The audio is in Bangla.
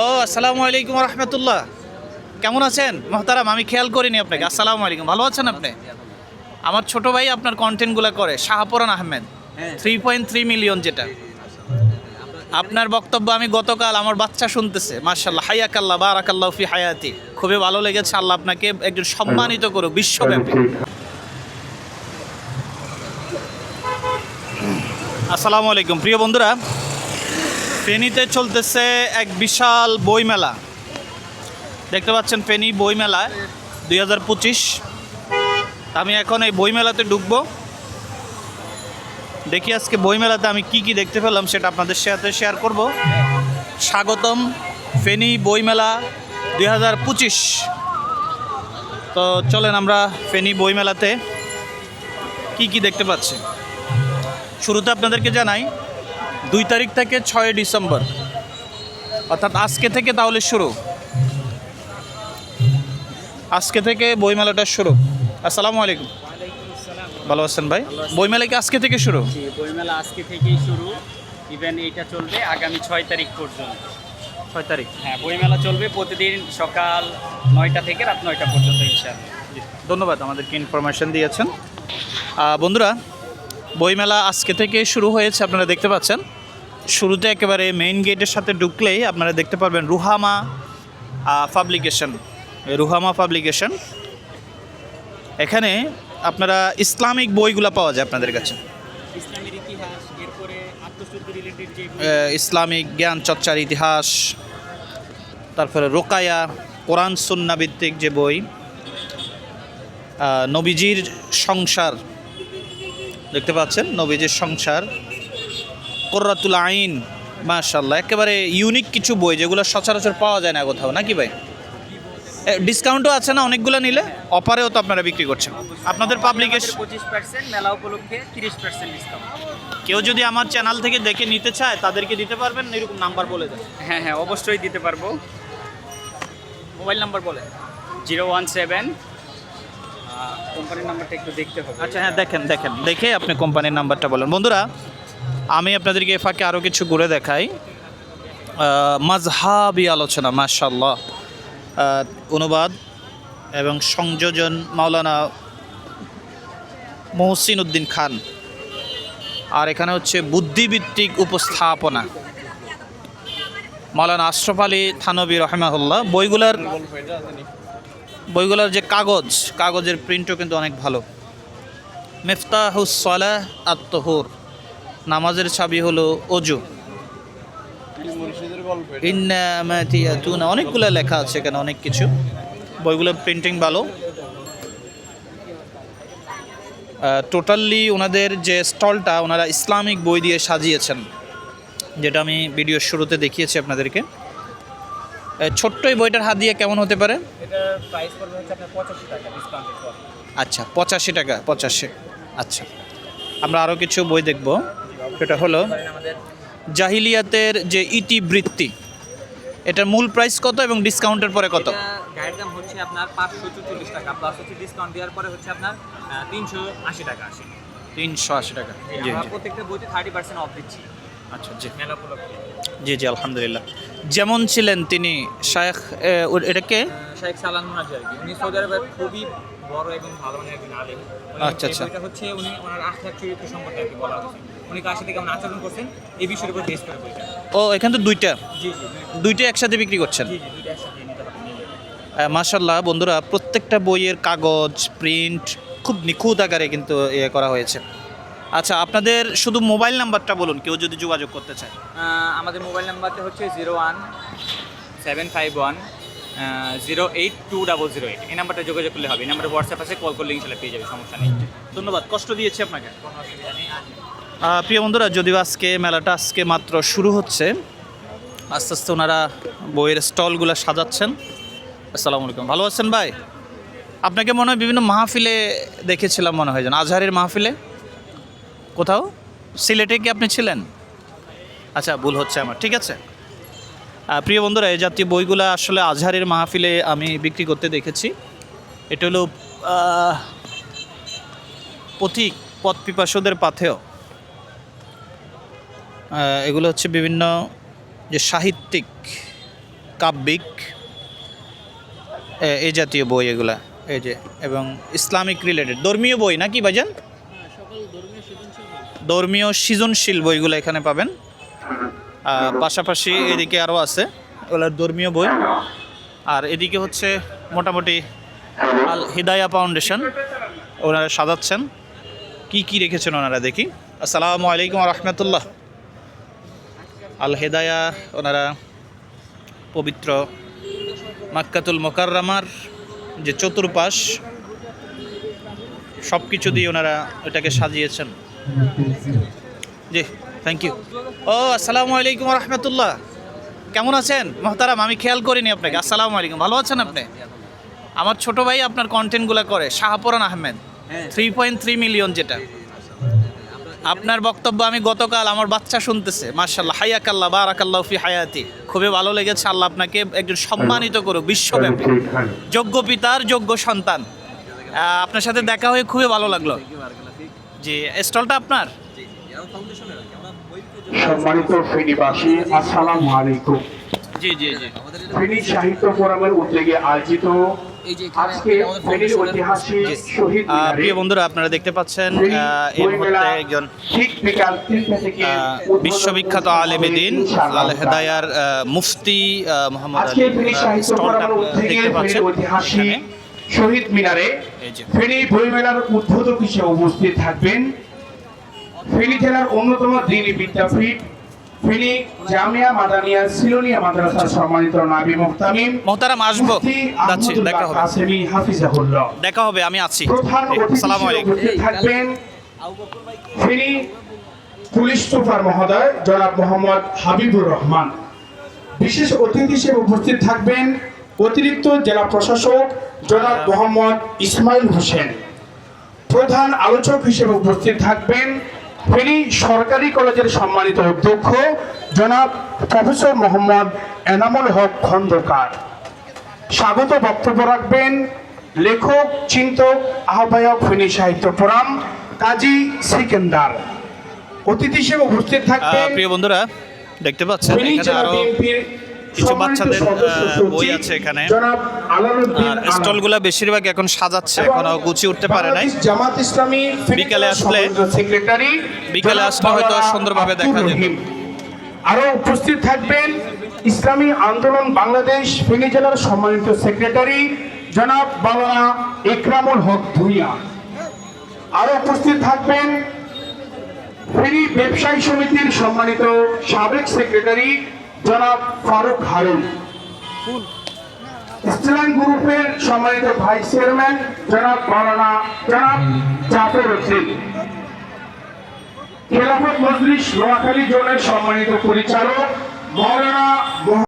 ও আসসালামু আলাইকুম রহমতুল্লাহ। কেমন আছেন? মহতারাম আমি খেয়াল করিনি আপনাকে। আসসালামু আলাইকুম। ভালো আছেন আপনি? আমার ছোট ভাই আপনার কন্টেন্টগুলো করে Shahpuran Ahmed. Three point three million যেটা। আপনার বক্তব্য আমি গতকাল আমার বাচ্চা শুনতেছে মার্শাল্লাহ হায়াকাল্লাহ বারাকাল্লাহ ফি হায়াতি। খুবই ভালো লেগেছে। আল্লাহ আপনাকে একজন সম্মানিত করুক বিশ্বব্যাপী। আসসালামু আলাইকুম। প্রিয় বন্ধুরা ফেনীতে চলতেছে এক বিশাল বইমেলা। দেখতে পাচ্ছেন ফেনী বইমেলা দুই হাজার পঁচিশ। আমি এখন এই বইমেলাতে ঢুকবো। দেখি আজকে বইমেলাতে আমি কি কি দেখতে পেলাম, সেটা আপনাদের সাথে শেয়ার করব। স্বাগতম ফেনী বইমেলা দুই হাজার পঁচিশ। তো চলেন আমরা ফেনী বইমেলাতে কি কি দেখতে পাচ্ছি। শুরুতে আপনাদেরকে জানাই দুই তারিখ থেকে ছয় ডিসেম্বর। অর্থাৎ আজকে থেকে তাহলে শুরু। আজকে থেকে বইমেলাটা শুরু। আসসালামু আলাইকুম। ভালো আছেন ভাই? বইমেলা কি আজকে থেকে শুরু? বইমেলা আজকে থেকেই শুরু। ইভেন এইটা চলবে আগামী ছয় তারিখ পর্যন্ত। ছয় তারিখ? হ্যাঁ বইমেলা চলবে প্রতিদিন সকাল নয়টা থেকে রাত নয়টা পর্যন্ত ইনশাআল্লাহ। ধন্যবাদ আমাদেরকে ইনফরমেশন দিয়েছেন। বন্ধুরা বইমেলা আজকে থেকে শুরু হয়েছে আপনারা দেখতে পাচ্ছেন। শুরুতে একেবারে মেইন গেটের সাথে ঢুকলেই আপনারা দেখতে পারবেন রুহামা পাবলিকেশন রুহামা পাবলিকেশন এখানে আপনারা ইসলামিক বইগুলো পাওয়া যায় আপনাদের কাছে। ইসলামিক জ্ঞান চর্চার ইতিহাস তারপরে রোকায়া কোরআন সুন্না ভিত্তিক যে বই নবীজির সংসার। দেখতে পাচ্ছেন নবীজির সংসার। কোর্রাতুল আইন। মাশাল্লাহ একেবারে ইউনিক কিছু বই যেগুলো সচরাচর পাওয়া যায় না কোথাও নাকি ভাই? ডিসকাউন্টও আছে না অনেকগুলো নিলে? অফারেও তো আপনারা বিক্রি করছেন। আপনাদের পাবলিকেশন পঁচিশ পার্সেন্ট মেলা উপলক্ষে তিরিশ পার্সেন্ট ডিসকাউন্ট কেউ যদি আমার চ্যানেল থেকে দেখে নিতে চায় তাদেরকে দিতে পারবেন এরকম নাম্বার বলে দেন। হ্যাঁ হ্যাঁ অবশ্যই দিতে পারব। মোবাইল নাম্বার বলে জিরো ওয়ান সেভেন। কোম্পানির নাম্বারটা একটু দেখতে হবে। আচ্ছা হ্যাঁ দেখেন দেখেন দেখে আপনি কোম্পানির নাম্বারটা বলেন। বন্ধুরা আমি আপনাদেরকে এ ফাঁকে আরও কিছু ঘুরে দেখাই। মাজহাবি আলোচনা মাশাল্লাহ অনুবাদ এবং সংযোজন মাওলানা মহসিন উদ্দিন খান। আর এখানে হচ্ছে বুদ্ধিভিত্তিক উপস্থাপনা। মাওলানা আশরফ আলী থানবী রহমাহুল্লাহ, বইগুলার বইগুলোর যে কাগজ, কাগজের প্রিন্টও কিন্তু অনেক ভালো। মেফতাহুসলাহ আত্মহুর নামাজের ছাবি হলো অজু। ইন্নামাতিয়াতুনা অনেকগুলো লেখা আছে এখানে অনেক কিছু। বইগুলোর প্রিন্টিং ভালো। টোটালি ওনাদের যে স্টলটা ওনারা ইসলামিক বই দিয়ে সাজিয়েছেন যেটা আমি ভিডিওর শুরুতে দেখিয়েছি আপনাদেরকে। ছোট্ট এই বইটার হাত দিয়ে কেমন হতে পর? আচ্ছা পঁচাশি টাকা পঁচাশি। আচ্ছা আমরা আরও কিছু বই দেখব। সেটা হলো জাহিলিয়াতের যে ইতিবৃত্তি এটার মূল প্রাইস কত এবং ডিসকাউন্টের পরে কত? গায়ের দাম হচ্ছে আপনার পাঁচশো চুচল্লিশ টাকা প্লাস হচ্ছে ডিসকাউন্ট দেওয়ার পরে হচ্ছে আপনার তিনশো আশি টাকা আসে। তিনশো আশি টাকা। প্রত্যেকটা বইতে থার্টি পার্সেন্ট অফ দিচ্ছি। আচ্ছা জি। মেলা উপলক্ষে। জি জি আলহামদুলিল্লাহ। যেমন ছিলেন তিনি শায়েখ এটাকে শেখ সালান মুনাজি আর কি। উনি সৌদি আরবের খুবই বড় এবং ভালো মানের একজন আলেম। আচ্ছা, আচ্ছা। বইটা হচ্ছে উনি ওনার আখলাক চরিত্র সম্পর্কে আর কি বলা হচ্ছে উনি কার সাথে কেমন আচরণ করছেন এই বিষয়ের উপর বেস করে বইটা। ও এখানে তো দুইটা? জি জি দুইটা। একসাথে বিক্রি করছেন? জি জি দুইটা একসাথে নিতে হবে মাশাল্লাহ বন্ধুরা প্রত্যেকটা বইয়ের কাগজ প্রিন্ট খুব নিখুঁত আকারে কিন্তু ইয়ে করা হয়েছে। আচ্ছা আপনাদের শুধু মোবাইল নাম্বারটা বলুন কেউ যদি যোগাযোগ করতে চায়। আমাদের মোবাইল নাম্বারটা হচ্ছে zero one seven five one zero eight two double zero eight. এই নাম্বারটা যোগাযোগ করলে হবে। এই নাম্বারে হোয়াটসঅ্যাপ আছে কল করলে ইনশাল্লাহ পেয়ে যাবে সমস্যা নেই। ধন্যবাদ কষ্ট দিয়েছি আপনাকে। কোনো অসুবিধা নেই প্রিয় বন্ধুরা যদিও আজকে মেলাটা আজকে মাত্র শুরু হচ্ছে আস্তে আস্তে ওনারা বইয়ের স্টলগুলো সাজাচ্ছেন। আসসালামু আলাইকুম। ভালো আছেন ভাই? আপনাকে মনে হয় বিভিন্ন মাহফিলে দেখেছিলাম মনে হয় যেন আজহারের মাহফিলে? কোথাও? সিলেটে কি আপনি ছিলেন? আচ্ছা ভুল হচ্ছে আমার ঠিক আছে। প্রিয় বন্ধুরা এই জাতীয় বইগুলো আসলে আজহারের মাহফিলে আমি বিক্রি করতে দেখেছি। এটা হলো পথিক পথ পিপাসুদের আহ, এগুলো হচ্ছে বিভিন্ন যে সাহিত্যিক, কাব্যিক এই জাতীয় বই এগুলা, এই যে, এবং ইসলামিক রিলেটেড ধর্মীয় বই নাকি ভাইজান? ধর্মীয় সৃজনশীল বইগুলো এখানে পাবেন। পাশাপাশি এদিকে আরও আছে ওগুলোর ধর্মীয় বই। আর এদিকে হচ্ছে মোটামুটি আল হিদায়া ফাউন্ডেশন, ওনারা সাজাচ্ছেন। কি কি রেখেছেন ওনারা দেখি। আসসালামু আলাইকুম রহমতুল্লাহ। আল হেদায়া ওনারা পবিত্র মাক্কাতুল মোকাররামার যে চতুর্পাশ সব কিছু দিয়ে ওনারা ওটাকে সাজিয়েছেন। জি থ্যাংক ইউ ও আসসালামু আলাইকুম রহমতুল্লাহ কেমন আছেন? মহতারাম আমি খেয়াল করিনি আপনাকে। আসসালামু আলাইকুম। ভালো আছেন আপনি? আমার ছোট ভাই আপনার কন্টেন্টগুলো করে Shahpuran Ahmed. Three point three million যেটা। আপনার বক্তব্য আমি গতকাল আমার বাচ্চা শুনতেছে মার্শাল্লাহ হায়াকাল্লাহ বারাকাল্লাহ ফি হায়াতি। খুবই ভালো লেগেছে আল্লাহ আপনাকে একজন সম্মানিত করুক বিশ্বব্যাপী। যোগ্য পিতার যোগ্য সন্তান। আপনার সাথে দেখা হয়ে খুবই ভালো লাগল। জি স্টলটা আপনার? সম্মানিত ফেনীবাসী আসসালামু আলাইকুম। জি জি জি। ফেনী সাহিত্য ফোরামের উদ্যোগে আয়োজিত প্রিয় বন্ধুরা আপনারা দেখতে পাচ্ছেন এই মুহূর্তে একজন বিশ্ববিখ্যাত আলেমে দিন। আল হেদায়ার মুফতি মোহাম্মদ আলী স্টলটা দেখতে পাচ্ছেন শহীদ মিনারে। ফেনী বই মেলার উদ্বোধক হিসেবে উপস্থিত থাকবেন ফেনী জেলার অন্যতম দিনী বিদ্যাপীঠ জামিয়া মাদানিয়া সিলোনিয়া মাদ্রাসার সম্মানিত নাবি মুহতামিম মোহতারাম আসব। যাচ্ছি দেখা হবে। কাসেমি হাফিজাহুল্লাহ। দেখা হবে আমি আছি। আসসালামু আলাইকুম। থাকবেন পুলিশ সুপার মহোদয় জনাব মোহাম্মদ হাবিবুর রহমান। বিশেষ অতিথি হিসেবে উপস্থিত থাকবেন অতিরিক্ত জেলা প্রশাসক জনাব মোহাম্মদ ইসমাইল হোসেন। প্রধান আলোচক হিসেবে উপস্থিত থাকবেন ফেনী সরকারি কলেজের সম্মানিত অধ্যক্ষ জনাব প্রফেসর মোহাম্মদ এনামুল হক খন্দকার। স্বাগত বক্তব্য রাখবেন লেখক চিন্তক আহ্বায়ক ফেনী সাহিত্য ফোরাম কাজী সিকেন্দার। অতিথি হিসেবে উপস্থিত থাকবেন প্রিয় বন্ধুরা দেখতে পাচ্ছেন এখানে আরও কিছু বাচ্চাদের, বই আছে এখানে। আর। স্টলগুলো বেশিরভাগ এখন সাজাচ্ছে এখনও গুছিয়ে উঠতে পারে নাই জামাত ইসলামী বিকালে আসলে- সেক্রেটারি বিকালে আসলে হয়তো সুন্দরভাবে দেখা যেত। আরও উপস্থিত থাকবেন ইসলামী আন্দোলন বাংলাদেশ ফেনী জেলার সম্মানিত সেক্রেটারি জনাব বাংলা ইকরামুল হক ভুইয়া আরও উপস্থিত থাকবেন ফেনী ব্যবসায়ী সমিতির সম্মানিত সাবেক সেক্রেটারি জনাব ফারুক হারুন। ইসলাম গ্রুপের সম্মানিত ভাইস চেয়ারম্যান জনাব মারানা জনাব জাফর উদ্দিন। খেলাফত মজলিস নোয়াখালী জোনের সম্মানিত পরিচালক মোহাম্মদ